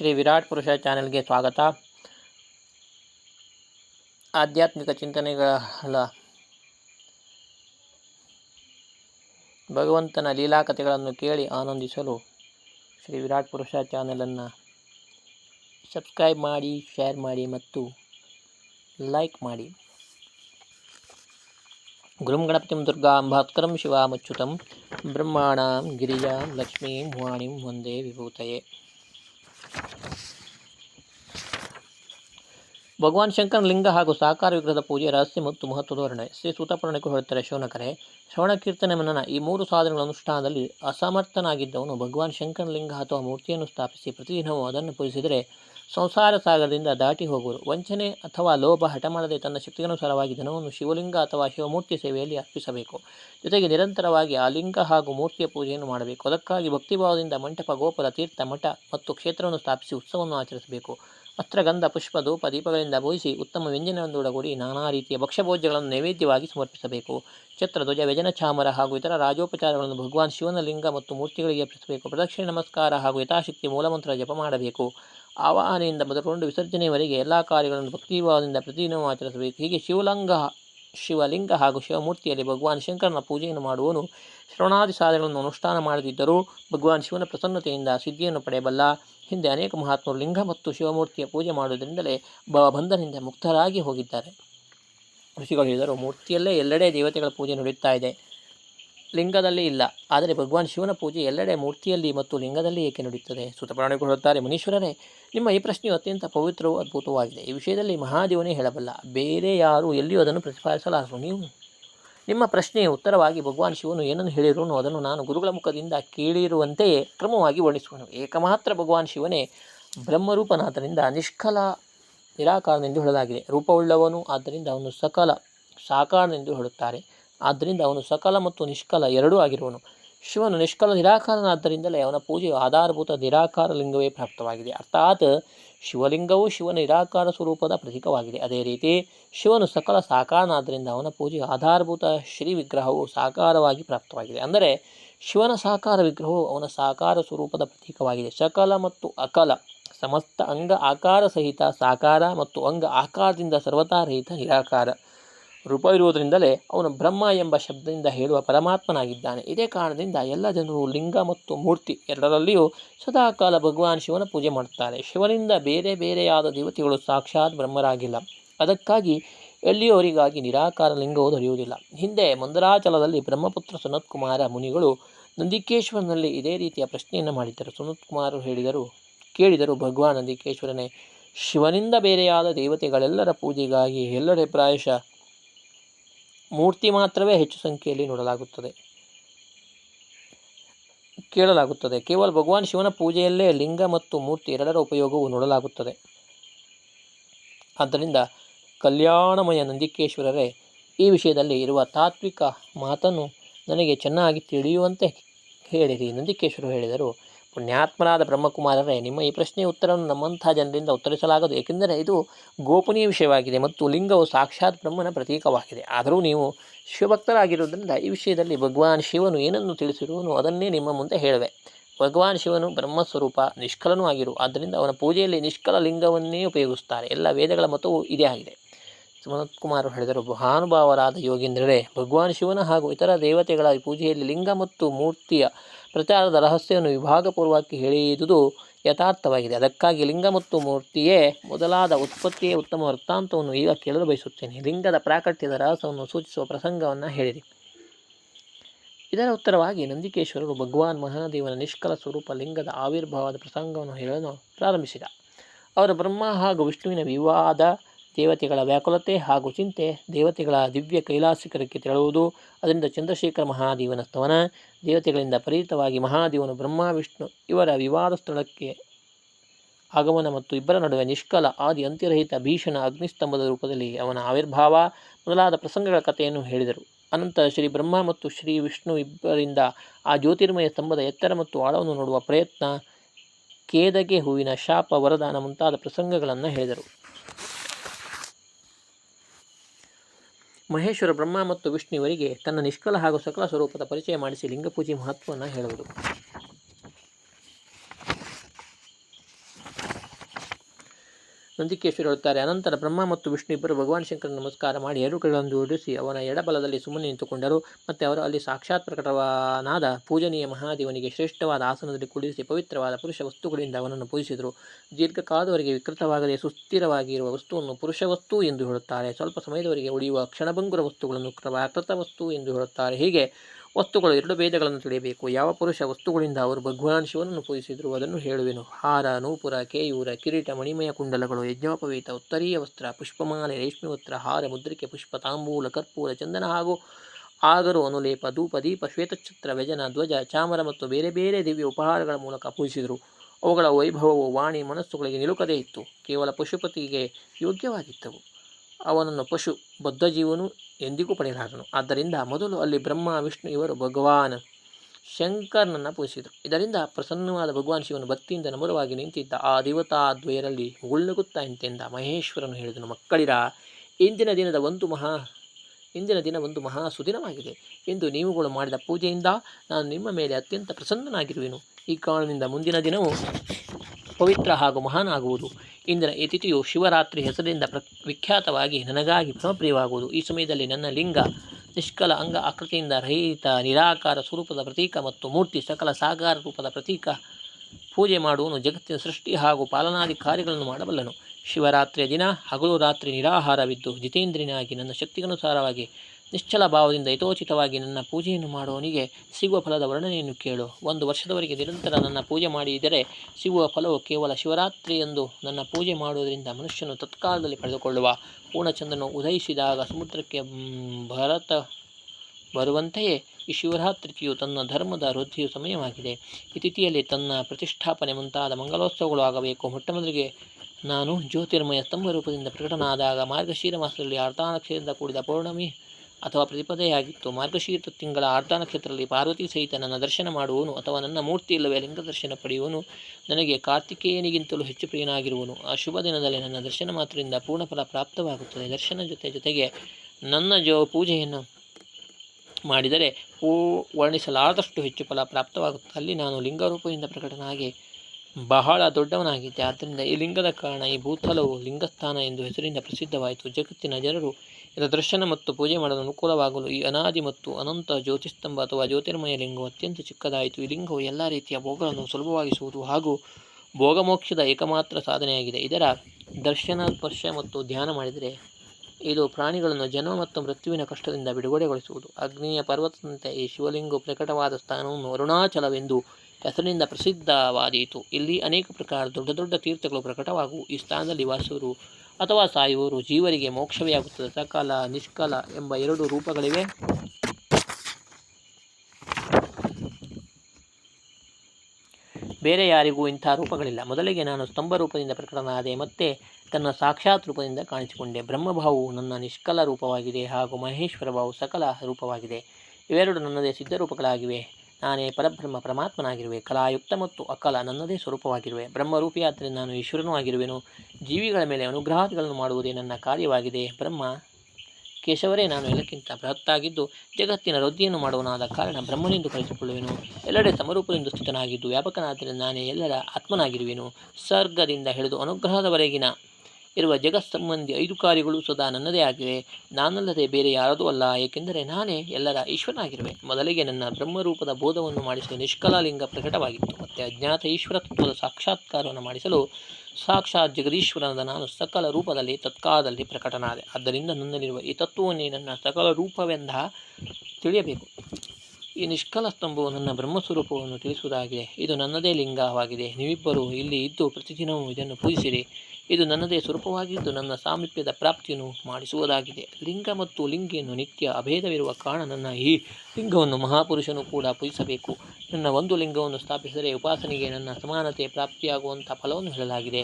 ಶ್ರೀ ವಿರಾಟ್ ಪುರುಷ ಚಾನೆಲ್ಗೆ ಸ್ವಾಗತ. ಆಧ್ಯಾತ್ಮಿಕ ಚಿಂತನೆಗಳ ಭಗವಂತನ ಲೀಲಾಕಥೆಗಳನ್ನು ಕೇಳಿ ಆನಂದಿಸಲು ಶ್ರೀ ವಿರಾಟ್ ಪುರುಷ ಚಾನೆಲನ್ನು ಸಬ್ಸ್ಕ್ರೈಬ್ ಮಾಡಿ, ಶೇರ್ ಮಾಡಿ ಮತ್ತು ಲೈಕ್ ಮಾಡಿ. ಗುರುಂ ಗಣಪತಿಂ ದುರ್ಗಾಂ ಭಾಸ್ಕರಂ ಶಿವಾಮಚ್ಯುತಂ ಬ್ರಹ್ಮಾಣಾಂ ಗಿರಿಜಾಂ ಲಕ್ಷ್ಮೀಂ ವಾಣಿಂ ವಂದೇ ವಿಭೂತಯೇ. ಭಗವಾನ್ ಶಂಕರನ ಲಿಂಗ ಹಾಗೂ ಸಾಕಾರ ವಿಗ್ರಹದ ಪೂಜೆ ರಹಸ್ಯ ಮತ್ತು ಮಹತ್ವದ ವರ್ಣನೆ. ಶ್ರೀ ಸೂತಪರ್ಣಕ್ಕೆ ಹೇಳುತ್ತಾರೆ ಶಿವನಕರೆ ಶ್ರವಣ ಕೀರ್ತನೆ ಮನನ ಈ ಮೂರು ಸಾಧನಗಳ ಅನುಷ್ಠಾನದಲ್ಲಿ ಅಸಮರ್ಥನಾಗಿದ್ದವನು ಭಗವಾನ್ ಶಂಕರನ ಲಿಂಗ ಅಥವಾ ಮೂರ್ತಿಯನ್ನು ಸ್ಥಾಪಿಸಿ ಪ್ರತಿದಿನವೂ ಅದನ್ನು ಪೂಜಿಸಿದರೆ ಸಂಸಾರ ಸಾಗರದಿಂದ ದಾಟಿ ಹೋಗುವರು. ವಂಚನೆ ಅಥವಾ ಲೋಭ ಹಠ ಮಾಡದೆ ತನ್ನ ಶಕ್ತಿಗನುಸಾರವಾಗಿ ಧನವನ್ನು ಶಿವಲಿಂಗ ಅಥವಾ ಶಿವಮೂರ್ತಿ ಸೇವೆಯಲ್ಲಿ ಅರ್ಪಿಸಬೇಕು. ಜೊತೆಗೆ ನಿರಂತರವಾಗಿ ಆ ಲಿಂಗ ಹಾಗೂ ಮೂರ್ತಿಯ ಪೂಜೆಯನ್ನು ಮಾಡಬೇಕು. ಅದಕ್ಕಾಗಿ ಭಕ್ತಿಭಾವದಿಂದ ಮಂಟಪ, ಗೋಪುರ, ತೀರ್ಥ, ಮಠ ಮತ್ತು ಕ್ಷೇತ್ರವನ್ನು ಸ್ಥಾಪಿಸಿ ಉತ್ಸವವನ್ನು ಆಚರಿಸಬೇಕು. ಅಸ್ತ್ರಗಂಧ, ಪುಷ್ಪ, ಧೂಪ, ದೀಪಗಳಿಂದ ಪೂಜಿಸಿ ಉತ್ತಮ ವ್ಯಂಜನವೊಂದೊಡಗೂಡಿ ನಾನಾ ರೀತಿಯ ಭಕ್ಷ್ಯಭೋಜ್ಯಗಳನ್ನು ನೈವೇದ್ಯವಾಗಿ ಸಮರ್ಪಿಸಬೇಕು. ಛತ್ರ ಧ್ವಜ, ವ್ಯಜನ, ಚಾಮರ ಹಾಗೂ ಇತರ ರಾಜೋಪಚಾರಗಳನ್ನು ಭಗವಾನ್ ಶಿವನ ಲಿಂಗ ಮತ್ತು ಮೂರ್ತಿಗಳಿಗೆ ಅರ್ಪಿಸಬೇಕು. ಪ್ರದಕ್ಷಿಣೆ, ನಮಸ್ಕಾರ ಹಾಗೂ ಯಥಾಶಕ್ತಿ ಮೂಲಮಂತ್ರ ಜಪ ಮಾಡಬೇಕು. ಆವಾಹನೆಯಿಂದ ಮೊದಲುಗೊಂಡು ವಿಸರ್ಜನೆಯವರೆಗೆ ಎಲ್ಲ ಕಾರ್ಯಗಳನ್ನು ಭಕ್ತಿಭಾವದಿಂದ ಪ್ರತಿದಿನವೂ ಆಚರಿಸಬೇಕು. ಹೀಗೆ ಶಿವಲಿಂಗ ಶಿವಲಿಂಗ ಹಾಗೂ ಶಿವಮೂರ್ತಿಯಲ್ಲಿ ಭಗವಾನ್ ಶಂಕರನ ಪೂಜೆಯನ್ನು ಮಾಡುವನು ಶ್ರವಣಾದಿ ಸಾಧನೆಗಳನ್ನು ಅನುಷ್ಠಾನ ಮಾಡದಿದ್ದರೂ ಭಗವಾನ್ ಶಿವನ ಪ್ರಸನ್ನತೆಯಿಂದ ಸಿದ್ಧಿಯನ್ನು ಪಡೆಯಬಲ್ಲ. ಹಿಂದೆ ಅನೇಕ ಮಹಾತ್ಮರು ಲಿಂಗ ಮತ್ತು ಶಿವಮೂರ್ತಿಯ ಪೂಜೆ ಮಾಡುವುದರಿಂದಲೇ ಬಂಧನದಿಂದ ಮುಕ್ತರಾಗಿ ಹೋಗಿದ್ದಾರೆ. ಋಷಿಗಳು ಹೇಳಿದರು, ಮೂರ್ತಿಯಲ್ಲೇ ಎಲ್ಲೆಡೆ ದೇವತೆಗಳ ಪೂಜೆ ನಡೆಯುತ್ತಾ ಇದೆ. ಲಿಂಗದಲ್ಲಿ ಇಲ್ಲ. ಆದರೆ ಭಗವಾನ್ ಶಿವನ ಪೂಜೆ ಎಲ್ಲೆಡೆ ಮೂರ್ತಿಯಲ್ಲಿ ಮತ್ತು ಲಿಂಗದಲ್ಲಿ ಏಕೆ ನಡೆಯುತ್ತದೆ? ಸುತಪುರಾಣಿಗಳು ಹೇಳುತ್ತಾರೆ, ಮುನೀಶ್ವರರೇ, ನಿಮ್ಮ ಈ ಪ್ರಶ್ನೆಯು ಅತ್ಯಂತ ಪವಿತ್ರವೂ ಅದ್ಭುತವಾಗಿದೆ. ಈ ವಿಷಯದಲ್ಲಿ ಮಹಾದೇವನೇ ಹೇಳಬಲ್ಲ, ಬೇರೆ ಯಾರು ಎಲ್ಲಿಯೂ ಅದನ್ನು ಪ್ರತಿಪಾದಿಸಲಾರರು ನೀವು? ನಿಮ್ಮ ಪ್ರಶ್ನೆಯ ಉತ್ತರವಾಗಿ ಭಗವಾನ್ ಶಿವನು ಏನನ್ನು ಹೇಳಿರೋನು ಅದನ್ನು ನಾನು ಗುರುಗಳ ಮುಖದಿಂದ ಕೇಳಿರುವಂತೆಯೇ ಕ್ರಮವಾಗಿ ವರ್ಣಿಸುವನು. ಏಕಮಾತ್ರ ಭಗವಾನ್ ಶಿವನೇ ಬ್ರಹ್ಮರೂಪನಾದ್ದರಿಂದ ನಿಷ್ಕಲ ನಿರಾಕಾರನೆಂದು ಹೇಳಲಾಗಿದೆ. ರೂಪವುಳ್ಳವನು, ಆದ್ದರಿಂದ ಅವನು ಸಕಲ ಸಾಕಾರನೆಂದು ಹೇಳುತ್ತಾರೆ. ಆದ್ದರಿಂದ ಅವನು ಸಕಲ ಮತ್ತು ನಿಷ್ಕಲ ಎರಡೂ ಆಗಿರುವನು. ಶಿವನು ನಿಷ್ಕಲ ನಿರಾಕಾರನಾದ್ದರಿಂದಲೇ ಅವನ ಪೂಜೆಯು ಆಧಾರಭೂತ ನಿರಾಕಾರ ಲಿಂಗವೇ ಪ್ರಾಪ್ತವಾಗಿದೆ. ಅರ್ಥಾತ್ ಶಿವಲಿಂಗವು ಶಿವನ ನಿರಾಕಾರ ಸ್ವರೂಪದ ಪ್ರತೀಕವಾಗಿದೆ. ಅದೇ ರೀತಿ ಶಿವನು ಸಕಲ ಸಾಕಾರನಾದ್ದರಿಂದ ಅವನ ಪೂಜೆಯು ಆಧಾರಭೂತ ಶ್ರೀ ವಿಗ್ರಹವು ಸಾಕಾರವಾಗಿ ಪ್ರಾಪ್ತವಾಗಿದೆ. ಅಂದರೆ ಶಿವನ ಸಾಕಾರ ವಿಗ್ರಹವು ಅವನ ಸಾಕಾರ ಸ್ವರೂಪದ ಪ್ರತೀಕವಾಗಿದೆ. ಸಕಲ ಮತ್ತು ಅಕಲ, ಸಮಸ್ತ ಅಂಗ ಆಕಾರ ಸಹಿತ ಸಾಕಾರ ಮತ್ತು ಅಂಗ ಆಕಾರದಿಂದ ಸರ್ವತಾರಹಿತ ನಿರಾಕಾರ. ರೂಪ ಇರುವುದರಿಂದಲೇ ಅವನು ಬ್ರಹ್ಮ ಎಂಬ ಶಬ್ದದಿಂದ ಹೇಳುವ ಪರಮಾತ್ಮನಾಗಿದ್ದಾನೆ. ಇದೇ ಕಾರಣದಿಂದ ಎಲ್ಲ ಜನರು ಲಿಂಗ ಮತ್ತು ಮೂರ್ತಿ ಎರಡರಲ್ಲಿಯೂ ಸದಾಕಾಲ ಭಗವಾನ್ ಶಿವನ ಪೂಜೆ ಮಾಡುತ್ತಾರೆ. ಶಿವನಿಂದ ಬೇರೆ ಬೇರೆಯಾದ ದೇವತೆಗಳು ಸಾಕ್ಷಾತ್ ಬ್ರಹ್ಮರಾಗಿಲ್ಲ. ಅದಕ್ಕಾಗಿ ಎಲ್ಲಿಯವರಿಗಾಗಿ ನಿರಾಕಾರ ಲಿಂಗವು ದೊರೆಯುವುದಿಲ್ಲ. ಹಿಂದೆ ಮಂದರಾಚಲದಲ್ಲಿ ಬ್ರಹ್ಮಪುತ್ರ ಸುನತ್ಕುಮಾರ ಮುನಿಗಳು ನಂದಿಕೇಶ್ವರನಲ್ಲಿ ಇದೇ ರೀತಿಯ ಪ್ರಶ್ನೆಯನ್ನು ಮಾಡಿದ್ದರು. ಸುನತ್ಕುಮಾರರು ಹೇಳಿದರು, ಕೇಳಿದರು, ಭಗವಾನ್ ನಂದಿಕೇಶ್ವರನೇ, ಶಿವನಿಂದ ಬೇರೆಯಾದ ದೇವತೆಗಳೆಲ್ಲರ ಪೂಜೆಗಾಗಿ ಎಲ್ಲೆಡೆ ಪ್ರಾಯಶಃ ಮೂರ್ತಿ ಮಾತ್ರವೇ ಹೆಚ್ಚು ಸಂಖ್ಯೆಯಲ್ಲಿ ನೋಡಲಾಗುತ್ತದೆ. ಕೇಳಲಾಗುತ್ತದೆ. ಕೇವಲ ಭಗವಾನ್ ಶಿವನ ಪೂಜೆಯಲ್ಲೇ ಲಿಂಗ ಮತ್ತು ಮೂರ್ತಿ ಎರಡರ ಉಪಯೋಗವು ನೋಡಲಾಗುತ್ತದೆ. ಆದ್ದರಿಂದ ಕಲ್ಯಾಣಮಯ ನಂದಿಕೇಶ್ವರರೇ, ಈ ವಿಷಯದಲ್ಲಿ ಇರುವ ತಾತ್ವಿಕ ಮಾತನ್ನು ನನಗೆ ಚೆನ್ನಾಗಿ ತಿಳಿಯುವಂತೆ ಹೇಳಿರಿ. ನಂದಿಕೇಶ್ವರರು ಹೇಳಿದರು ಪುಣ್ಯಾತ್ಮನಾದ ಬ್ರಹ್ಮಕುಮಾರರೇ, ನಿಮ್ಮ ಈ ಪ್ರಶ್ನೆಯ ಉತ್ತರವನ್ನು ನಮ್ಮಂಥ ಜನರಿಂದ ಉತ್ತರಿಸಲಾಗದು, ಏಕೆಂದರೆ ಇದು ಗೋಪನೀಯ ವಿಷಯವಾಗಿದೆ ಮತ್ತು ಲಿಂಗವು ಸಾಕ್ಷಾತ್ ಬ್ರಹ್ಮನ ಪ್ರತೀಕವಾಗಿದೆ. ಆದರೂ ನೀವು ಶಿವಭಕ್ತರಾಗಿರುವುದರಿಂದ ಈ ವಿಷಯದಲ್ಲಿ ಭಗವಾನ್ ಶಿವನು ಏನನ್ನು ತಿಳಿಸಿರುವನು ಅದನ್ನೇ ನಿಮ್ಮ ಮುಂದೆ ಹೇಳುವೆ ಭಗವಾನ್ ಶಿವನು ಬ್ರಹ್ಮಸ್ವರೂಪ, ನಿಷ್ಕಲನೂ ಆಗಿರು, ಆದ್ದರಿಂದ ಅವನ ಪೂಜೆಯಲ್ಲಿ ನಿಷ್ಕಲ ಲಿಂಗವನ್ನೇ ಉಪಯೋಗಿಸುತ್ತಾರೆ. ಎಲ್ಲ ವೇದಗಳ ಮತವು ಇದೇ ಆಗಿದೆ. ಸುಮನತ್ಕುಮಾರ್ ಹೇಳಿದರು, ಮಹಾನುಭಾವರಾದ ಯೋಗೀಂದ್ರರೇ, ಭಗವಾನ್ ಶಿವನ ಹಾಗೂ ಇತರ ದೇವತೆಗಳ ಪೂಜೆಯಲ್ಲಿ ಲಿಂಗ ಮತ್ತು ಮೂರ್ತಿಯ ಪ್ರಚಾರದ ರಹಸ್ಯವನ್ನು ವಿಭಾಗಪೂರ್ವಕ್ಕೆ ಹೇಳಿದುದು ಯಥಾರ್ಥವಾಗಿದೆ. ಅದಕ್ಕಾಗಿ ಲಿಂಗ ಮತ್ತು ಮೂರ್ತಿಯೇ ಮೊದಲಾದ ಉತ್ಪತ್ತಿಯೇ ಉತ್ತಮ ವೃತ್ತಾಂತವನ್ನು ಈಗ ಕೇಳಲು ಬಯಸುತ್ತೇನೆ. ಲಿಂಗದ ಪ್ರಾಕಟ್ಯದ ರಹಸ್ಯವನ್ನು ಸೂಚಿಸುವ ಪ್ರಸಂಗವನ್ನು ಹೇಳಿರಿ ಇದರ ಉತ್ತರವಾಗಿ ನಂದಿಕೇಶ್ವರರು ಭಗವಾನ್ ಮಹಾದೇವನ ನಿಷ್ಕಲ ಸ್ವರೂಪ ಲಿಂಗದ ಆವಿರ್ಭಾವದ ಪ್ರಸಂಗವನ್ನು ಹೇಳಲು ಪ್ರಾರಂಭಿಸಿದ. ಅವರು ಬ್ರಹ್ಮ ಹಾಗೂ ವಿಷ್ಣುವಿನ ವಿವಾದ ದೇವತೆಗಳ ವ್ಯಾಕುಲತೆ ಹಾಗೂ ಚಿಂತೆ ದೇವತೆಗಳ ದಿವ್ಯ ಕೈಲಾಸಿಕರಕ್ಕೆ ತೆರಳುವುದು. ಅದರಿಂದ ಚಂದ್ರಶೇಖರ ಮಹಾದೇವನ ಸ್ತವನ, ದೇವತೆಗಳಿಂದ ಪ್ರೇರಿತವಾಗಿ ಮಹಾದೇವನು ಬ್ರಹ್ಮ, ವಿಷ್ಣು ಇವರ ವಿವಾದ ಸ್ಥಳಕ್ಕೆ ಆಗಮನ ಮತ್ತು ಇಬ್ಬರ ನಡುವೆ ನಿಷ್ಕಲ ಆದಿ ಅಂತ್ಯರಹಿತ ಭೀಷಣ ಅಗ್ನಿಸ್ತಂಭದ ರೂಪದಲ್ಲಿ ಅವನ ಆವಿರ್ಭಾವ ಮೊದಲಾದ ಪ್ರಸಂಗಗಳ ಕಥೆಯನ್ನು ಹೇಳಿದರು. ಅನಂತರ ಶ್ರೀ ಬ್ರಹ್ಮ ಮತ್ತು ಶ್ರೀ ವಿಷ್ಣು ಇಬ್ಬರಿಂದ ಆ ಜ್ಯೋತಿರ್ಮಯ ಸ್ತಂಭದ ಎತ್ತರ ಮತ್ತು ಆಳವನ್ನು ನೋಡುವ ಪ್ರಯತ್ನ ಕೇದಗೆ ಹೂವಿನ ಶಾಪ ವರದಾನ ಮುಂತಾದ ಪ್ರಸಂಗಗಳನ್ನು ಹೇಳಿದರು. ಮಹೇಶ್ವರ ಬ್ರಹ್ಮ ಮತ್ತು ವಿಷ್ಣುವರಿಗೆ ತನ್ನ ನಿಷ್ಕಲ ಹಾಗೂ ಸಕಲ ಸ್ವರೂಪದ ಪರಿಚಯ ಮಾಡಿಸಿ ಲಿಂಗಪೂಜೆ ಮಹತ್ವವನ್ನು ಹೇಳುವುದು. ನಂದಿಕೇಶ್ವರ ಹೇಳುತ್ತಾರೆ, ಅನಂತರ ಬ್ರಹ್ಮ ಮತ್ತು ವಿಷ್ಣು ಇಬ್ಬರು ಭಗವಾನ್ ಶಂಕರನ ನಮಸ್ಕಾರ ಮಾಡಿ ಎರಡು ಕೈಗಳನ್ನು ಜೋಡಿಸಿ ಅವನ ಎಡಬಲದಲ್ಲಿ ಸುಮ್ಮನೆ ನಿಂತುಕೊಂಡರು. ಮತ್ತು ಅವರು ಅಲ್ಲಿ ಸಾಕ್ಷಾತ್ ಪ್ರಕಟವಾದ ಪೂಜನೀಯ ಮಹಾದೇವನಿಗೆ ಶ್ರೇಷ್ಠವಾದ ಆಸನದಲ್ಲಿ ಕುಳಿಸಿ ಪವಿತ್ರವಾದ ಪುರುಷ ವಸ್ತುಗಳಿಂದ ಅವನನ್ನು ಪೂಜಿಸಿದರು. ದೀರ್ಘಕಾಲದವರೆಗೆ ವಿಕೃತವಾಗದೆ ಸುಸ್ಥಿರವಾಗಿರುವ ವಸ್ತುವನ್ನು ಪುರುಷ ವಸ್ತು ಎಂದು ಹೇಳುತ್ತಾರೆ. ಸ್ವಲ್ಪ ಸಮಯದವರೆಗೆ ಉಳಿಯುವ ಕ್ಷಣಭಂಗುರ ವಸ್ತುಗಳನ್ನು ಕೃತ ವಸ್ತು ಎಂದು ಹೇಳುತ್ತಾರೆ. ಹೀಗೆ ವಸ್ತುಗಳು ಎರಡು ಭೇದಗಳನ್ನು ತಿಳಿಯಬೇಕು. ಯಾವ ಪುರುಷ ವಸ್ತುಗಳಿಂದ ಅವರು ಭಗವಾನ್ ಶಿವನನ್ನು ಪೂಜಿಸಿದರು ಅದನ್ನು ಹೇಳುವೆನು. ಹಾರ, ನೂಪುರ, ಕೇಯೂರ, ಕಿರೀಟ, ಮಣಿಮಯ ಕುಂಡಲಗಳು, ಯಜ್ಞೋಪವೀತ, ಉತ್ತರೀಯ ವಸ್ತ್ರ, ಪುಷ್ಪಮಾಲೆ, ರೇಷ್ಮೆ ವಸ್ತ್ರ, ಹಾರ, ಮುದ್ರಿಕೆ, ಪುಷ್ಪ, ತಾಂಬೂಲ, ಕರ್ಪೂರ, ಚಂದನ ಹಾಗೂ ಆಗರು, ಅನುಲೇಪ, ಧೂಪ, ದೀಪ, ಶ್ವೇತಛತ್ರ, ವ್ಯಜನ, ಧ್ವಜ, ಚಾಮರ ಮತ್ತು ಬೇರೆ ಬೇರೆ ದಿವ್ಯ ಉಪಹಾರಗಳ ಮೂಲಕ ಪೂಜಿಸಿದರು. ಅವುಗಳ ವೈಭವವು ವಾಣಿ ಮನಸ್ಸುಗಳಿಗೆ ನಿಲುಕದೇ ಇತ್ತು. ಕೇವಲ ಪಶುಪತಿಗೆ ಯೋಗ್ಯವಾಗಿದ್ದವು. ಅವನನ್ನು ಪಶು ಬದ್ಧ ಜೀವನು ಎಂದಿಗೂ ಪಡೆಯಲಾರನು. ಆದ್ದರಿಂದ ಮೊದಲು ಅಲ್ಲಿ ಬ್ರಹ್ಮ, ವಿಷ್ಣು ಇವರು ಭಗವಾನ್ ಶಂಕರನನ್ನು ಪೂಜಿಸಿದರು. ಇದರಿಂದ ಪ್ರಸನ್ನವಾದ ಭಗವಾನ್ ಶಿವನು ಭಕ್ತಿಯಿಂದ ನಮರವಾಗಿ ನಿಂತಿದ್ದ ಆ ದೇವತಾ ದ್ವಯರಲ್ಲಿ ಮುಗುಳ್ನಗುತ್ತಾ ಇಂತೆಂದ ಮಹೇಶ್ವರನು ಹೇಳಿದನು, ಮಕ್ಕಳಿರ, ಇಂದಿನ ದಿನದ ಒಂದು ಮಹಾ, ಇಂದಿನ ದಿನ ಒಂದು ಮಹಾ ಸುದಿನವಾಗಿದೆ. ಎಂದು ನೀವುಗಳು ಮಾಡಿದ ಪೂಜೆಯಿಂದ ನಾನು ನಿಮ್ಮ ಮೇಲೆ ಅತ್ಯಂತ ಪ್ರಸನ್ನನಾಗಿರುವೆನು. ಈ ಕಾರಣದಿಂದ ಮುಂದಿನ ದಿನವು ಪವಿತ್ರ ಹಾಗೂ ಮಹಾನ್ ಆಗುವುದು ಇಂದಿನ ಈ ತಿಥಿಯು ಶಿವರಾತ್ರಿ ಹೆಸರಿಂದ ಪ್ರ, ವಿಖ್ಯಾತವಾಗಿ ನನಗಾಗಿ ಪ್ರಮಪ್ರಿಯವಾಗುವುದು ಈ ಸಮಯದಲ್ಲಿ ನನ್ನ ಲಿಂಗ ನಿಷ್ಕಲ ಅಂಗ ಆಕೃತಿಯಿಂದ ರಹಿತ ನಿರಾಕಾರ ಸ್ವರೂಪದ ಪ್ರತೀಕ ಮತ್ತು ಮೂರ್ತಿ ಸಕಲ ಸಾಗರ ರೂಪದ ಪ್ರತೀಕ ಪೂಜೆ ಮಾಡುವನು ಜಗತ್ತಿನ ಸೃಷ್ಟಿ ಹಾಗೂ ಪಾಲನಾದಿ ಕಾರ್ಯಗಳನ್ನು ಮಾಡಬಲ್ಲನು. ಶಿವರಾತ್ರಿಯ ದಿನ ಹಗಲು ರಾತ್ರಿ ನಿರಾಹಾರವಿದ್ದು ಜಿತೇಂದ್ರಿನಾಗಿ ನನ್ನ ಶಕ್ತಿಗನುಸಾರವಾಗಿ ನಿಶ್ಚಲ ಭಾವದಿಂದ ಯಥೋಚಿತವಾಗಿ ನನ್ನ ಪೂಜೆಯನ್ನು ಮಾಡುವವನಿಗೆ ಸಿಗುವ ಫಲದ ವರ್ಣನೆಯನ್ನು ಕೇಳು. ಒಂದು ವರ್ಷದವರೆಗೆ ನಿರಂತರ ನನ್ನ ಪೂಜೆ ಮಾಡಿದರೆ ಸಿಗುವ ಫಲವು ಕೇವಲ ಶಿವರಾತ್ರಿಯಂದು ನನ್ನ ಪೂಜೆ ಮಾಡುವುದರಿಂದ ಮನುಷ್ಯನು ತತ್ಕಾಲದಲ್ಲಿ ಪಡೆದುಕೊಳ್ಳುವ ಪೂರ್ಣಚಂದ್ರನು ಉದಯಿಸಿದಾಗ ಸಮುದ್ರಕ್ಕೆ ಭರತ ಬರುವಂತೆಯೇ ಈ ಶಿವರಾತ್ರಿಯು ತನ್ನ ಧರ್ಮದ ವೃದ್ಧಿಯು ಸಮಯವಾಗಿದೆ. ಈ ತಿಥಿಯಲ್ಲಿ ತನ್ನ ಪ್ರತಿಷ್ಠಾಪನೆ ಮುಂತಾದ ಮಂಗಲೋತ್ಸವಗಳು ಆಗಬೇಕು. ಮೊಟ್ಟಮೊದಲಿಗೆ ನಾನು ಜ್ಯೋತಿರ್ಮಯ ಸ್ತಂಭ ರೂಪದಿಂದ ಪ್ರಕಟನಾದಾಗ ಮಾರ್ಗಶೀರ ಮಾಸದಲ್ಲಿ ಆರ್ತಾ ಕೂಡಿದ ಪೌರ್ಣಮಿ ಅಥವಾ ಪ್ರತಿಪದೆಯಾಗಿತ್ತು ಮಾರ್ಗಶೀರ ತಿಂಗಳ ಆರ್ಧ ನಕ್ಷತ್ರದಲ್ಲಿ ಪಾರ್ವತಿ ಸಹಿತ ನನ್ನ ದರ್ಶನ ಮಾಡುವನು ಅಥವಾ ನನ್ನ ಮೂರ್ತಿ ಇಲ್ಲವೇ ಲಿಂಗ ದರ್ಶನ ಪಡೆಯುವನು, ನನಗೆ ಕಾರ್ತಿಕೇಯನಿಗಿಂತಲೂ ಹೆಚ್ಚು ಪ್ರಿಯನಾಗಿರುವನು. ಆ ಶುಭ ದಿನದಲ್ಲಿ ನನ್ನ ದರ್ಶನ ಮಾತ್ರದಿಂದ ಪೂರ್ಣ ಫಲ ಪ್ರಾಪ್ತವಾಗುತ್ತದೆ. ದರ್ಶನ ಜೊತೆ ಜೊತೆಗೆ ನನ್ನ ಜೋ ಪೂಜೆಯನ್ನು ಮಾಡಿದರೆ ಪೂ ವರ್ಣಿಸಲಾದಷ್ಟು ಹೆಚ್ಚು ಫಲ ಪ್ರಾಪ್ತವಾಗುತ್ತದೆ. ಅಲ್ಲಿ ನಾನು ಲಿಂಗರೂಪದಿಂದ ಪ್ರಕಟನಾಗಿ ಬಹಳ ದೊಡ್ಡವನಾಗಿದ್ದೆ. ಆದ್ದರಿಂದ ಈ ಲಿಂಗದ ಕಾರಣ ಈ ಭೂತಲವು ಲಿಂಗಸ್ಥಾನ ಎಂದು ಹೆಸರಿಂದ ಪ್ರಸಿದ್ಧವಾಯಿತು. ಜಗತ್ತಿನ ಜನರು ಇದರ ದರ್ಶನ ಮತ್ತು ಪೂಜೆ ಮಾಡಲು ಅನುಕೂಲವಾಗಲು ಈ ಅನಾದಿ ಮತ್ತು ಅನಂತ ಜ್ಯೋತಿಸ್ತಂಭ ಅಥವಾ ಜ್ಯೋತಿರ್ಮಯ ಲಿಂಗವು ಅತ್ಯಂತ ಚಿಕ್ಕದಾಯಿತು. ಈ ಲಿಂಗವು ಎಲ್ಲ ರೀತಿಯ ಭೋಗಗಳನ್ನು ಸುಲಭವಾಗಿಸುವುದು ಹಾಗೂ ಭೋಗಮೋಕ್ಷದ ಏಕಮಾತ್ರ ಸಾಧನೆಯಾಗಿದೆ. ಇದರ ದರ್ಶನ, ಸ್ಪರ್ಶ ಮತ್ತು ಧ್ಯಾನ ಮಾಡಿದರೆ ಇದು ಪ್ರಾಣಿಗಳನ್ನು ಜನ್ಮ ಮತ್ತು ಮೃತ್ಯುವಿನ ಕಷ್ಟದಿಂದ ಬಿಡುಗಡೆಗೊಳಿಸುವುದು. ಅಗ್ನಿಯ ಪರ್ವತದಂತೆ ಈ ಶಿವಲಿಂಗವು ಪ್ರಕಟವಾದ ಸ್ಥಾನವನ್ನು ಅರುಣಾಚಲವೆಂದು ಹೆಸರಿನಿಂದ ಪ್ರಸಿದ್ಧವಾದೀತು. ಇಲ್ಲಿ ಅನೇಕ ಪ್ರಕಾರ ದೊಡ್ಡ ದೊಡ್ಡ ತೀರ್ಥಗಳು ಪ್ರಕಟವಾಗುವು. ಈ ಸ್ಥಾನದಲ್ಲಿ ವಾಸುವರು ಅಥವಾ ಸಾಯುವರು ಜೀವರಿಗೆ ಮೋಕ್ಷವೇ ಆಗುತ್ತದೆ. ಸಕಾಲ, ನಿಷ್ಕಲ ಎಂಬ ಎರಡು ರೂಪಗಳಿವೆ. ಬೇರೆ ಯಾರಿಗೂ ಇಂಥ ರೂಪಗಳಿಲ್ಲ. ಮೊದಲಿಗೆ ನಾನು ಸ್ತಂಭ ರೂಪದಿಂದ ಪ್ರಕಟನಾದೆ, ಮತ್ತೆ ತನ್ನ ಸಾಕ್ಷಾತ್ ರೂಪದಿಂದ ಕಾಣಿಸಿಕೊಂಡೆ. ಬ್ರಹ್ಮಭಾವವು ನನ್ನ ನಿಷ್ಕಲ ರೂಪವಾಗಿದೆ ಹಾಗೂ ಮಹೇಶ್ವರ ಭಾವು ಸಕಲ ರೂಪವಾಗಿದೆ. ಇವೆರಡು ನನ್ನದೇ ಸಿದ್ಧ ರೂಪಗಳಾಗಿವೆ. ನಾನೇ ಪರಬ್ರಹ್ಮ ಪರಮಾತ್ಮನಾಗಿರುವೆ, ಕಲಾಯುಕ್ತ ಮತ್ತು ಅಕಲ ನನ್ನದೇ ಸ್ವರೂಪವಾಗಿರುವೆ. ಬ್ರಹ್ಮರೂಪಿಯಾದರೆ ನಾನು ಈಶ್ವರನೂ ಆಗಿರುವೆನು. ಜೀವಿಗಳ ಮೇಲೆ ಅನುಗ್ರಹಗಳನ್ನು ಮಾಡುವುದೇ ನನ್ನ ಕಾರ್ಯವಾಗಿದೆ. ಬ್ರಹ್ಮ ಕೇಶವರೇ, ನಾನು ಎಲ್ಲಕ್ಕಿಂತ ಬೃಹತ್ತಾಗಿದ್ದು ಜಗತ್ತಿನ ವೃದ್ಧಿಯನ್ನು ಮಾಡುವನಾದ ಕಾರಣ ಬ್ರಹ್ಮನೆಂದು ಕಲಿತುಕೊಳ್ಳುವೆನು ಎಲ್ಲೆಡೆ ಸಮರೂಪದಿಂದ ಸ್ಥಿತನಾಗಿದ್ದು ವ್ಯಾಪಕನಾದರೆ ನಾನೇ ಎಲ್ಲರ ಆತ್ಮನಾಗಿರುವೆನು. ಸರ್ಗದಿಂದ ಹಿಡಿದು ಅನುಗ್ರಹದವರೆಗಿನ ಇರುವ ಜಗತ್ ಸಂಬಂಧಿ ಐದು ಕಾರ್ಯಗಳು ಸದಾ ನನ್ನದೇ ಆಗಿವೆ. ನಾನಲ್ಲದೆ ಬೇರೆ ಯಾರದೂ ಅಲ್ಲ. ಏಕೆಂದರೆ ನಾನೇ ಎಲ್ಲರ ಈಶ್ವರನಾಗಿರುವೆ. ಮೊದಲಿಗೆ ನನ್ನ ಬ್ರಹ್ಮರೂಪದ ಬೋಧವನ್ನು ಮಾಡಿಸಲು ನಿಷ್ಕಲಾಲಿಂಗ ಪ್ರಕಟವಾಗಿತ್ತು. ಮತ್ತು ಅಜ್ಞಾತ ಈಶ್ವರ ತತ್ವದ ಸಾಕ್ಷಾತ್ಕಾರವನ್ನು ಮಾಡಿಸಲು ಸಾಕ್ಷಾತ್ ಜಗದೀಶ್ವರನಾದ ನಾನು ಸಕಲ ರೂಪದಲ್ಲಿ ತತ್ಕಾಲದಲ್ಲಿ ಪ್ರಕಟನಾದೆ. ಆದ್ದರಿಂದ ನನ್ನಲ್ಲಿರುವ ಈ ತತ್ವವನ್ನೇ ನನ್ನ ಸಕಲ ರೂಪವೆಂದ ತಿಳಿಯಬೇಕು. ಈ ನಿಷ್ಕಲ ಸ್ತಂಭವು ನನ್ನ ಬ್ರಹ್ಮಸ್ವರೂಪವನ್ನು ತಿಳಿಸುವುದಾಗಿದೆ. ಇದು ನನ್ನದೇ ಲಿಂಗವಾಗಿದೆ. ನೀವಿಬ್ಬರು ಇಲ್ಲಿ ಇದ್ದು ಪ್ರತಿದಿನವೂ ಇದನ್ನು ಪೂಜಿಸಿರಿ. ಇದು ನನ್ನದೇ ಸ್ವರೂಪವಾಗಿದ್ದು ನನ್ನ ಸಾಮೀಪ್ಯದ ಪ್ರಾಪ್ತಿಯನ್ನು ಮಾಡಿಸುವುದಾಗಿದೆ. ಲಿಂಗ ಮತ್ತು ಲಿಂಗಿಯನ್ನು ನಿತ್ಯ ಅಭೇದವಿರುವ ಕಾರಣ ನನ್ನ ಈ ಲಿಂಗವನ್ನು ಮಹಾಪುರುಷನು ಕೂಡ ಪೂಜಿಸಬೇಕು. ನನ್ನ ಒಂದು ಲಿಂಗವನ್ನು ಸ್ಥಾಪಿಸಿದರೆ ಉಪಾಸನೆಗೆ ನನ್ನ ಸಮಾನತೆ ಪ್ರಾಪ್ತಿಯಾಗುವಂಥ ಫಲವನ್ನು ಹೇಳಲಾಗಿದೆ.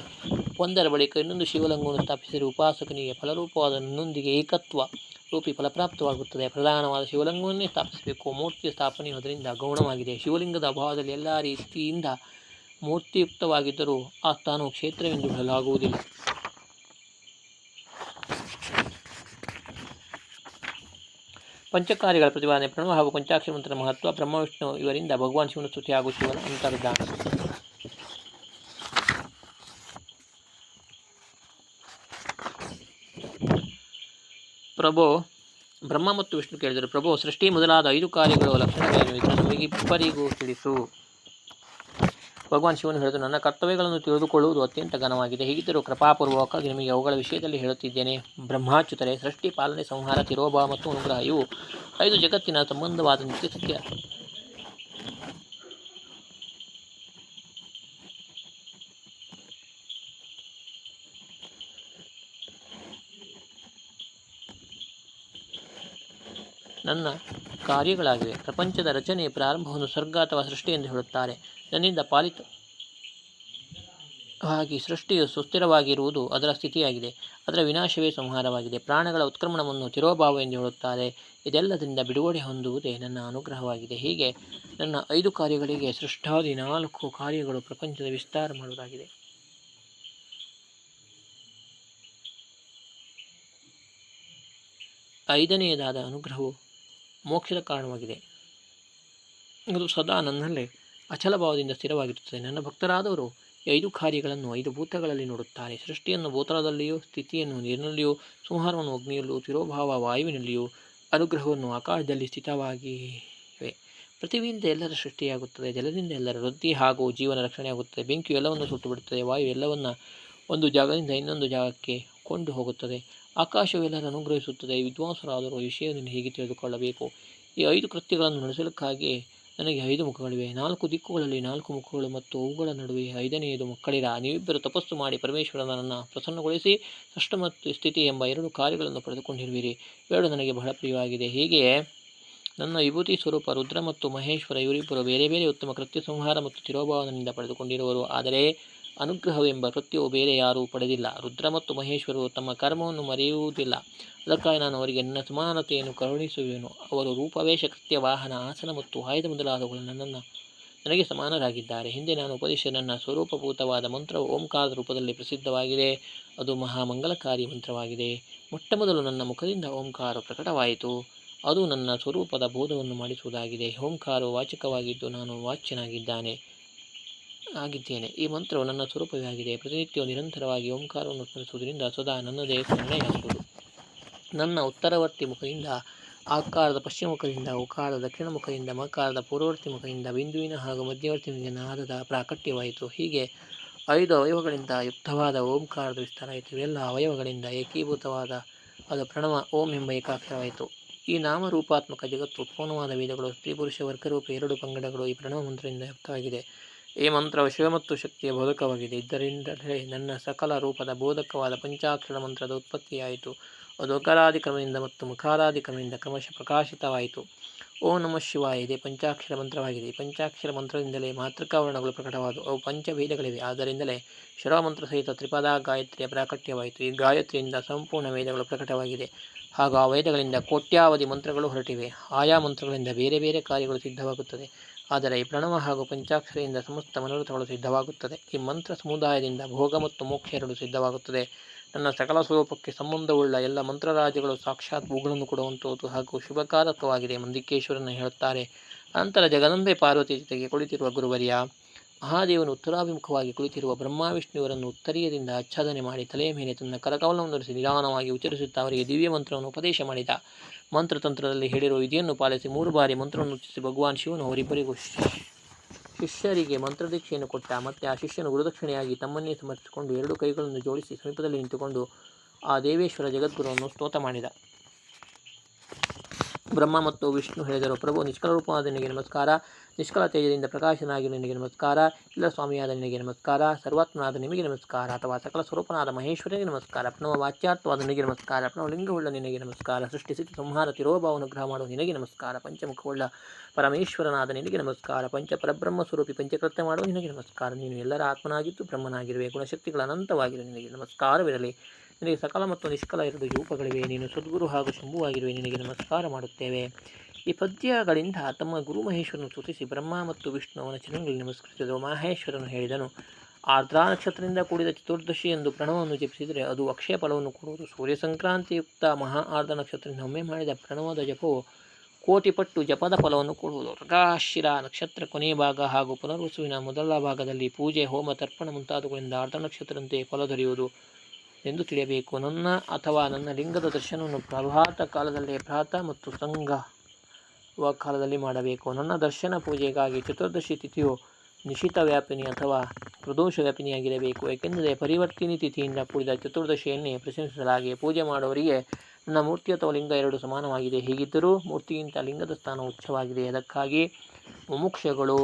ಒಂದರ ಬಳಿಕ ಇನ್ನೊಂದು ಶಿವಲಿಂಗವನ್ನು ಸ್ಥಾಪಿಸಿದರೆ ಉಪಾಸಕನಿಗೆ ಫಲರೂಪವಾದ ನನ್ನೊಂದಿಗೆ ಏಕತ್ವ ರೂಪಿ ಫಲಪ್ರಾಪ್ತವಾಗುತ್ತದೆ. ಪ್ರಧಾನವಾದ ಶಿವಲಿಂಗವನ್ನೇ ಸ್ಥಾಪಿಸಬೇಕು. ಮೂರ್ತಿಯ ಸ್ಥಾಪನೆಯು ಅದರಿಂದ ಗೌಣವಾಗಿದೆ. ಶಿವಲಿಂಗದ ಅಭಾವದಲ್ಲಿ ಎಲ್ಲ ರೀತಿಯಿಂದ ಮೂರ್ತಿಯುಕ್ತವಾಗಿದ್ದರೂ ಆ ಸ್ಥಾನವು ಕ್ಷೇತ್ರವೆಂದು ಹೇಳಲಾಗುವುದಿಲ್ಲ. ಪಂಚಕಾರ್ಯಗಳ ಪ್ರತಿಪಾದನೆ ಪ್ರಣವ ಹಾಗೂ ಪಂಚಾಕ್ಷರ ಮಹತ್ವ, ಬ್ರಹ್ಮವಿಷ್ಣು ಇವರಿಂದ ಭಗವಾನ್ ಶಿವನ ಸ್ತುತಿ ಹಾಗೂ ಶಿವನ ಅಂತರ್ಧಾನ. ಪ್ರಭೋ, ಬ್ರಹ್ಮ ಮತ್ತು ವಿಷ್ಣು ಕೇಳಿದರು. ಪ್ರಭೋ, ಸೃಷ್ಟಿ ಮೊದಲಾದ ಐದು ಕಾರ್ಯಗಳು ಲಕ್ಷಣಗಳೇನು ಇದನ್ನು ನಮಗೆ ಇಬ್ಬರಿಗೂ ತಿಳಿಸು. ಭಗವಾನ್ ಶಿವನು ಹೇಳಿದ್ರು ನನ್ನ ಕರ್ತವ್ಯಗಳನ್ನು ತಿಳಿದುಕೊಳ್ಳುವುದು ಅತ್ಯಂತ ಘನವಾಗಿದೆ. ಹೀಗಿದ್ದರೂ ಕೃಪಾಪೂರ್ವಕವಾಗಿ ನಿಮಗೆ ಅವುಗಳ ವಿಷಯದಲ್ಲಿ ಹೇಳುತ್ತಿದ್ದೇನೆ. ಬ್ರಹ್ಮಾಚ್ಯುತರೆ, ಸೃಷ್ಟಿ, ಪಾಲನೆ, ಸಂಹಾರ, ತಿರೋಭ ಮತ್ತು ಅನುಗ್ರಹ, ಇವು ಐದು ಜಗತ್ತಿನ ಸಂಬಂಧವಾದ ನಿತ್ಯ ಸತ್ಯ. ನನ್ನ ಕಾರ್ಯಗಳಾಗಿವೆ. ಪ್ರಪಂಚದ ರಚನೆಯ ಪ್ರಾರಂಭವನ್ನು ಸ್ವರ್ಗ ಅಥವಾ ಸೃಷ್ಟಿ ಎಂದು ಹೇಳುತ್ತಾರೆ. ನನ್ನಿಂದ ಪಾಲಿತ ಹಾಗೆ ಸೃಷ್ಟಿಯು ಸುಸ್ಥಿರವಾಗಿರುವುದು ಅದರ ಸ್ಥಿತಿಯಾಗಿದೆ. ಅದರ ವಿನಾಶವೇ ಸಂಹಾರವಾಗಿದೆ. ಪ್ರಾಣಗಳ ಉತ್ಕ್ರಮಣವನ್ನು ತಿರೋಭಾವ ಎಂದು ಹೇಳುತ್ತಾರೆ. ಇದೆಲ್ಲದರಿಂದ ಬಿಡುಗಡೆ ಹೊಂದುವುದೇ ನನ್ನ ಅನುಗ್ರಹವಾಗಿದೆ. ಹೀಗೆ ನನ್ನ ಐದು ಕಾರ್ಯಗಳಿಗೆ ಸೃಷ್ಟಾದಿ ನಾಲ್ಕು ಕಾರ್ಯಗಳು ಪ್ರಪಂಚದ ವಿಸ್ತಾರ ಮಾಡುವುದಾಗಿದೆ. ಐದನೆಯದಾದ ಅನುಗ್ರಹವು ಮೋಕ್ಷದ ಕಾರಣವಾಗಿದೆ. ಅದು ಸದಾ ನನ್ನಲ್ಲೇ ಅಚಲ ಭಾವದಿಂದ ಸ್ಥಿರವಾಗಿರುತ್ತದೆ. ನನ್ನ ಭಕ್ತರಾದವರು ಐದು ಕಾರ್ಯಗಳನ್ನು ಐದು ಭೂತಗಳಲ್ಲಿ ನೋಡುತ್ತಾರೆ. ಸೃಷ್ಟಿಯನ್ನು ಭೂತಲದಲ್ಲಿಯೋ ಸ್ಥಿತಿಯನ್ನು ನೀರಿನಲ್ಲಿಯೂ, ಸಂಹಾರವನ್ನು ಅಗ್ನಿಯಲ್ಲೂ ತಿರೋಭಾವ ವಾಯುವಿನಲ್ಲಿಯೂ, ಅನುಗ್ರಹವನ್ನು ಆಕಾಶದಲ್ಲಿ ಸ್ಥಿತವಾಗಿವೆ. ಪೃಥ್ವಿಯಿಂದ ಎಲ್ಲರ ಸೃಷ್ಟಿಯಾಗುತ್ತದೆ. ಜಲದಿಂದ ಎಲ್ಲರ ವೃದ್ಧಿ ಹಾಗೂ ಜೀವನ ರಕ್ಷಣೆಯಾಗುತ್ತದೆ. ಬೆಂಕಿಯು ಎಲ್ಲವನ್ನು ಸುಟ್ಟು ಬಿಡುತ್ತದೆ ವಾಯು ಎಲ್ಲವನ್ನು ಒಂದು ಜಾಗದಿಂದ ಇನ್ನೊಂದು ಜಾಗಕ್ಕೆ ಕೊಂಡು ಹೋಗುತ್ತದೆ ಆಕಾಶವು ಎಲ್ಲರ ಅನುಗ್ರಹಿಸುತ್ತದೆ ವಿದ್ವಾಂಸರಾದರೂ ವಿಷಯವನ್ನು ಹೇಗೆ ತಿಳಿದುಕೊಳ್ಳಬೇಕು? ಈ ಐದು ಕೃತ್ಯಗಳನ್ನು ನಡೆಸಲಿಕ್ಕಾಗಿ ನನಗೆ ಐದು ಮುಖಗಳಿವೆ. ನಾಲ್ಕು ದಿಕ್ಕುಗಳಲ್ಲಿ ನಾಲ್ಕು ಮುಖಗಳು ಮತ್ತು ಅವುಗಳ ನಡುವೆ ಐದನೆಯದು ಮಕ್ಕಳಿರ ನೀವಿಬ್ಬರು ತಪಸ್ಸು ಮಾಡಿ ಪರಮೇಶ್ವರನನ್ನು ಪ್ರಸನ್ನಗೊಳಿಸಿ ಸೃಷ್ಟ ಮತ್ತು ಸ್ಥಿತಿ ಎಂಬ ಎರಡು ಕಾರ್ಯಗಳನ್ನು ಪಡೆದುಕೊಂಡಿರುವಿರಿ. ಎರಡು ನನಗೆ ಬಹಳ ಪ್ರಿಯವಾಗಿದೆ. ಹೀಗೆ ನನ್ನ ವಿಭೂತಿ ಸ್ವರೂಪ ರುದ್ರ ಮತ್ತು ಮಹೇಶ್ವರ ಇವರಿಬ್ಬರು ಬೇರೆ ಬೇರೆ ಉತ್ತಮ ಕೃತ್ಯ ಸಂಹಾರ ಮತ್ತು ತಿರೋಭಾವನದಿಂದ ಪಡೆದುಕೊಂಡಿರುವರು. ಆದರೆ ಅನುಗ್ರಹವೆಂಬ ಕೃತ್ಯವು ಬೇರೆ ಯಾರೂ ಪಡೆದಿಲ್ಲ. ರುದ್ರ ಮತ್ತು ಮಹೇಶ್ವರರು ತಮ್ಮ ಕರ್ಮವನ್ನು ಮರೆಯುವುದಿಲ್ಲ. ಅದಕ್ಕಾಗಿ ನಾನು ಅವರಿಗೆ ನನ್ನ ಸಮಾನತೆಯನ್ನು ಕರುಣಿಸುವೆನು. ಅವರು ರೂಪವೇಶ ಕೃತ್ಯ, ವಾಹನ, ಆಸನ ಮತ್ತು ಆಯುಧ ಮೊದಲಾದವುಗಳು ನನ್ನನ್ನು ನನಗೆ ಸಮಾನರಾಗಿದ್ದಾರೆ. ಹಿಂದೆ ನಾನು ಉಪದೇಶ ನನ್ನ ಸ್ವರೂಪಭೂತವಾದ ಮಂತ್ರವು ಓಂಕಾರದ ರೂಪದಲ್ಲಿ ಪ್ರಸಿದ್ಧವಾಗಿದೆ. ಅದು ಮಹಾಮಂಗಲಕಾರಿ ಮಂತ್ರವಾಗಿದೆ. ಮೊಟ್ಟಮೊದಲು ನನ್ನ ಮುಖದಿಂದ ಓಂಕಾರ ಪ್ರಕಟವಾಯಿತು. ಅದು ನನ್ನ ಸ್ವರೂಪದ ಬೋಧವನ್ನು ಮಾಡಿಸುವುದಾಗಿದೆ. ಓಂಕಾರ ವಾಚಕವಾಗಿದ್ದು ನಾನು ವಾಚ್ಯನಾಗಿದ್ದಾನೆ. ಆಗಿದ್ದೇನೆ. ಈ ಮಂತ್ರವು ನನ್ನ ಸ್ವರೂಪವೇ ಆಗಿದೆ ಪ್ರತಿನಿತ್ಯ ನಿರಂತರವಾಗಿ ಓಂಕಾರವನ್ನು ಸ್ಮರಿಸುವುದರಿಂದ ಸದಾ ನನ್ನದೇ ಸ್ಮರಣೆಯಾಗುವುದು ನನ್ನ ಉತ್ತರವರ್ತಿ ಮುಖದಿಂದ, ಆಕಾರದ ಪಶ್ಚಿಮ ಮುಖದಿಂದ, ಉಕಾರದ ದಕ್ಷಿಣ ಮುಖದಿಂದ, ಮಕಾರದ ಪೂರ್ವವರ್ತಿ ಮುಖದಿಂದ, ಬಿಂದುವಿನ ಹಾಗೂ ಮಧ್ಯವರ್ತಿ ನಾದದ ಪ್ರಾಕಟ್ಯವಾಯಿತು ಹೀಗೆ ಐದು ಅವಯವಗಳಿಂದ ಯುಕ್ತವಾದ ಓಂಕಾರದ ವಿಸ್ತಾರ ಆಯಿತು. ಇವೆಲ್ಲ ಅವಯವಗಳಿಂದ ಏಕೀಭೂತವಾದ, ಅದು ಪ್ರಣವ ಓಂ ಎಂಬ ಏಕಾಕ್ಷರವಾಯಿತು. ಈ ನಾಮರೂಪಾತ್ಮಕ ಜಗತ್ತು ಉತ್ಪನ್ನವಾದ ವೇದಗಳು, ಸ್ತ್ರೀ ಪುರುಷ ವರ್ಗರೂಪ ಎರಡು ಪಂಗಡಗಳು ಈ ಪ್ರಣವ ಮಂತ್ರದಿಂದ ಯುಕ್ತವಾಗಿದೆ. ಈ ಮಂತ್ರವು ಶಿವ ಮತ್ತು ಶಕ್ತಿಯ ಬೋಧಕವಾಗಿದೆ. ಇದರಿಂದಲೇ ನನ್ನ ಸಕಲ ರೂಪದ ಬೋಧಕವಾದ ಪಂಚಾಕ್ಷರ ಮಂತ್ರದ ಉತ್ಪತ್ತಿಯಾಯಿತು. ಅದು ಅಕಾರಾದಿ ಕ್ರಮದಿಂದ ಮತ್ತು ಮುಖಾರಾದಿ ಕ್ರಮದಿಂದ ಕ್ರಮಶಃ ಪ್ರಕಾಶಿತವಾಯಿತು. ಓ ನಮಃ ಶಿವಾಯ, ಇದೆ ಪಂಚಾಕ್ಷರ ಮಂತ್ರವಾಗಿದೆ. ಪಂಚಾಕ್ಷರ ಮಂತ್ರದಿಂದಲೇ ಮಾತೃಕಾವರಣಗಳು ಪ್ರಕಟವಾದವು. ಅವು ಪಂಚವೇದಗಳಿವೆ. ಆದ್ದರಿಂದಲೇ ಶಿರಮಂತ್ರ ಸಹಿತ ತ್ರಿಪದ ಗಾಯತ್ರಿಯ ಪ್ರಾಕಟ್ಯವಾಯಿತು ಈ ಗಾಯತ್ರಿಯಿಂದ ಸಂಪೂರ್ಣ ವೇದಗಳು ಪ್ರಕಟವಾಗಿದೆ. ಹಾಗೂ ಆ ವೇದಗಳಿಂದ ಕೋಟ್ಯಾವಧಿ ಮಂತ್ರಗಳು ಹೊರಟಿವೆ. ಆಯಾ ಮಂತ್ರಗಳಿಂದ ಬೇರೆ ಬೇರೆ ಕಾರ್ಯಗಳು ಸಿದ್ಧವಾಗುತ್ತದೆ. ಆದರೆ ಈ ಪ್ರಣವ ಹಾಗೂ ಪಂಚಾಕ್ಷರಿಯಿಂದ ಸಮಸ್ತ ಮನೋರಥಗಳು ಸಿದ್ಧವಾಗುತ್ತದೆ. ಈ ಮಂತ್ರ ಸಮುದಾಯದಿಂದ ಭೋಗ ಮತ್ತು ಮೋಕ್ಷ ಎರಡು ಸಿದ್ಧವಾಗುತ್ತದೆ. ನನ್ನ ಸಕಲ ಸ್ವರೂಪಕ್ಕೆ ಸಂಬಂಧವುಳ್ಳ ಎಲ್ಲ ಮಂತ್ರರಾಜಗಳು ಸಾಕ್ಷಾತ್ ಭೂಗಳನ್ನು ಕೊಡುವಂಥದ್ದು ಹಾಗೂ ಶುಭಕಾರಕವಾಗಿದೆ ಮಂದಿಕೇಶ್ವರನ ಹೇಳುತ್ತಾರೆ ನಂತರ ಜಗದಂಬೆ ಪಾರ್ವತಿ ಜೊತೆಗೆ ಕುಳಿತಿರುವ ಗುರುವರ್ಯ ಮಹಾದೇವನು ಉತ್ತರಾಭಿಮುಖವಾಗಿ ಕುಳಿತಿರುವ ಬ್ರಹ್ಮ ವಿಷ್ಣುವರನ್ನು ಉತ್ತರೀಯದಿಂದ ಆಚ್ಛಾದನೆ ಮಾಡಿ ತಲೆಯ ಮೇಲೆ ತನ್ನ ಕರಕವಲವನ್ನು ಧರಿಸಿ ನಿಧಾನವಾಗಿ ಉಚ್ಚರಿಸುತ್ತಾ ಅವರಿಗೆ ದಿವ್ಯ ಮಂತ್ರವನ್ನು ಉಪದೇಶ ಮಾಡಿದ. ಮಂತ್ರತಂತ್ರದಲ್ಲಿ ಹೇಳಿರುವ ವಿಧಿಯನ್ನು ಪಾಲಿಸಿ ಮೂರು ಬಾರಿ ಮಂತ್ರವನ್ನು ಉಚ್ಚರಿಸಿ ಭಗವಾನ್ ಶಿವನು ಅವರಿಬ್ಬರಿಗೂ ಶಿಷ್ಯರಿಗೆ ಮಂತ್ರದೀಕ್ಷೆಯನ್ನು ಕೊಟ್ಟ. ಮತ್ತೆ ಆ ಶಿಷ್ಯನು ಗುರುದಕ್ಷಿಣೆಯಾಗಿ ತಮ್ಮನ್ನೇ ಸಮರ್ಪಿಸಿಕೊಂಡು ಎರಡು ಕೈಗಳನ್ನು ಜೋಡಿಸಿ ಸಮೀಪದಲ್ಲಿ ನಿಂತುಕೊಂಡು ಆ ದೇವೇಶ್ವರ ಜಗದ್ಗುರುವನ್ನು ಸ್ತೋತ ಮಾಡಿದ. ಬ್ರಹ್ಮ ಮತ್ತು ವಿಷ್ಣು ಹೇಳಿದರು. ಪ್ರಭು, ನಿಷ್ಕಲ ರೂಪವಾದ ನಿನಗೆ ನಮಸ್ಕಾರ. ನಿಷ್ಕಲ ತೇಜದಿಂದ ಪ್ರಕಾಶನಾಗಿ ನಿನಗೆ ನಮಸ್ಕಾರ. ಇಲ್ಲ ಸ್ವಾಮಿಯಾದ ನಿನಗೆ ನಮಸ್ಕಾರ. ಸರ್ವಾತ್ಮನಾದ ನಿಮಗೆ ನಮಸ್ಕಾರ. ಅಥವಾ ಸಕಲ ಸ್ವರೂಪನಾದ ಮಹೇಶ್ವರನಿಗೆ ನಮಸ್ಕಾರ. ಪ್ರಣವ ವಾಚ್ಯಾರ್ಥವಾದ ನಿನಗೆ ನಮಸ್ಕಾರ. ಪ್ರಣವ ಲಿಂಗವುಳ್ಳ ನಿನಗೆ ನಮಸ್ಕಾರ. ಸೃಷ್ಟಿ ಸ್ಥಿತಿ ಸಂಹಾರ ತಿರೋಭಾವ ಅನುಗ್ರಹ ಮಾಡುವ ನಿನಗೆ ನಮಸ್ಕಾರ. ಪಂಚಮುಖವುಳ್ಳ ಪರಮೇಶ್ವರನಾದ ನಿನಗೆ ನಮಸ್ಕಾರ. ಪಂಚ ಪರಬ್ರಹ್ಮ ಸ್ವರೂಪಿ ಪಂಚಕೃತ್ಯ ಮಾಡುವ ನಿನಗೆ ನಮಸ್ಕಾರ. ನೀನು ಎಲ್ಲರ ಆತ್ಮನಾಗಿದ್ದು ಬ್ರಹ್ಮನಾಗಿರುವೆ. ಗುಣಶಕ್ತಿಗಳ ಅನಂತವಾಗಿರುವ ನಿನಗೆ ನಮಸ್ಕಾರವಿರಲಿ. ನಿನಗೆ ಸಕಲ ಮತ್ತು ನಿಷ್ಕಲ ಎರಡು ರೂಪಗಳಿವೆ. ನೀನು ಸದ್ಗುರು ಹಾಗೂ ಶಂಭುವಾಗಿರುವೆ. ನಿನಗೆ ನಮಸ್ಕಾರ ಮಾಡುತ್ತೇವೆ. ಈ ಪದ್ಯಗಳಿಂದ ತಮ್ಮ ಗುರು ಮಹೇಶ್ವರನ್ನು ಸ್ತುತಿಸಿ ಬ್ರಹ್ಮ ಮತ್ತು ವಿಷ್ಣು ಅವನ ಚರಣಗಳಲ್ಲಿ ನಮಸ್ಕರಿಸಿದರು. ಮಹೇಶ್ವರನು ಹೇಳಿದನು, ಆರ್ದ್ರಾ ನಕ್ಷತ್ರದಿಂದ ಕೂಡಿದ ಚತುರ್ದಶಿ ಎಂದು ಪ್ರಣವವನ್ನು ಜಪಿಸಿದರೆ ಅದು ಅಕ್ಷಯ ಫಲವನ್ನು ಕೊಡುವುದು. ಸೂರ್ಯ ಸಂಕ್ರಾಂತಿಯುಕ್ತ ಮಹಾ ಆರ್ದ್ರ ನಕ್ಷತ್ರದಿಂದ ಒಮ್ಮೆ ಮಾಡಿದ ಪ್ರಣವದ ಜಪವು ಕೋಟಿ ಪಟ್ಟು ಜಪದ ಫಲವನ್ನು ಕೊಡುವುದು. ಪ್ರಕಾಶಿರ ನಕ್ಷತ್ರ ಕೊನೆಯ ಭಾಗ ಹಾಗೂ ಪುನರ್ವಸುವಿನ ಮೊದಲ ಭಾಗದಲ್ಲಿ ಪೂಜೆ, ಹೋಮ, ತರ್ಪಣ ಮುಂತಾದವುಗಳಿಂದ ಆರ್ದ್ರ ನಕ್ಷತ್ರದಂತೆ ಫಲ ದೊರೆಯುವುದು. ಎಂದು ತಿಳಿಯಬೇಕು. ನನ್ನ ಅಥವಾ ನನ್ನ ಲಿಂಗದ ದರ್ಶನವನ್ನು ಪ್ರಭಾತ ಕಾಲದಲ್ಲಿ ಪ್ರಾತ ಮತ್ತು ಸಂಘ ಕಾಲದಲ್ಲಿ ಮಾಡಬೇಕು. ನನ್ನ ದರ್ಶನ ಪೂಜೆಗಾಗಿ ಚತುರ್ದಶಿ ತಿಥಿಯು ನಿಶಿತ ವ್ಯಾಪಿನಿ ಅಥವಾ ಪ್ರದೋಷ ವ್ಯಾಪಿನಿಯಾಗಿರಬೇಕು. ಏಕೆಂದರೆ ಪರಿವರ್ತಿನಿ ತಿಥಿಯಿಂದ ಕೂಡಿದ ಚತುರ್ದಶಿಯನ್ನೇ ಪ್ರಶಂಸಿಸಲಾಗಿ ಪೂಜೆ ಮಾಡುವವರಿಗೆ ನನ್ನ ಮೂರ್ತಿ ಅಥವಾ ಲಿಂಗ ಎರಡು ಸಮಾನವಾಗಿದೆ. ಹೀಗಿದ್ದರೂ ಮೂರ್ತಿಗಿಂತ ಲಿಂಗದ ಸ್ಥಾನ ಉಚ್ಚವಾಗಿದೆ. ಅದಕ್ಕಾಗಿ ಮುಮುಕ್ಷಗಳು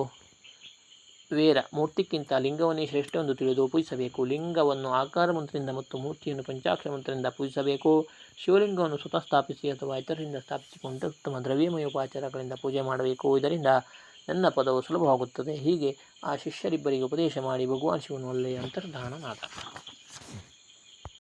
ವೇರ ಮೂರ್ತಿಕ್ಕಿಂತ ಲಿಂಗವನ್ನೇ ಶ್ರೇಷ್ಠ ಎಂದು ತಿಳಿದು ಪೂಜಿಸಬೇಕು. ಲಿಂಗವನ್ನು ಆಕಾರ ಮಂತ್ರದಿಂದ ಮತ್ತು ಮೂರ್ತಿಯನ್ನು ಪಂಚಾಕ್ಷರ ಮಂತ್ರದಿಂದ ಪೂಜಿಸಬೇಕು. ಶಿವಲಿಂಗವನ್ನು ಸ್ವತಃ ಸ್ಥಾಪಿಸಿ ಅಥವಾ ಇತರರಿಂದ ಸ್ಥಾಪಿಸಿಕೊಂಡು ಉತ್ತಮ ದ್ರವ್ಯಮಯ ಉಪಾಚಾರಗಳಿಂದ ಪೂಜೆ ಮಾಡಬೇಕು. ಇದರಿಂದ ನನ್ನ ಪದವು ಸುಲಭವಾಗುತ್ತದೆ. ಹೀಗೆ ಆ ಶಿಷ್ಯರಿಬ್ಬರಿಗೆ ಉಪದೇಶ ಮಾಡಿ ಭಗವಾನ್ ಶಿವನು ಒಳ್ಳೆಯ ಅಂತರ್ಧಾನನಾದ.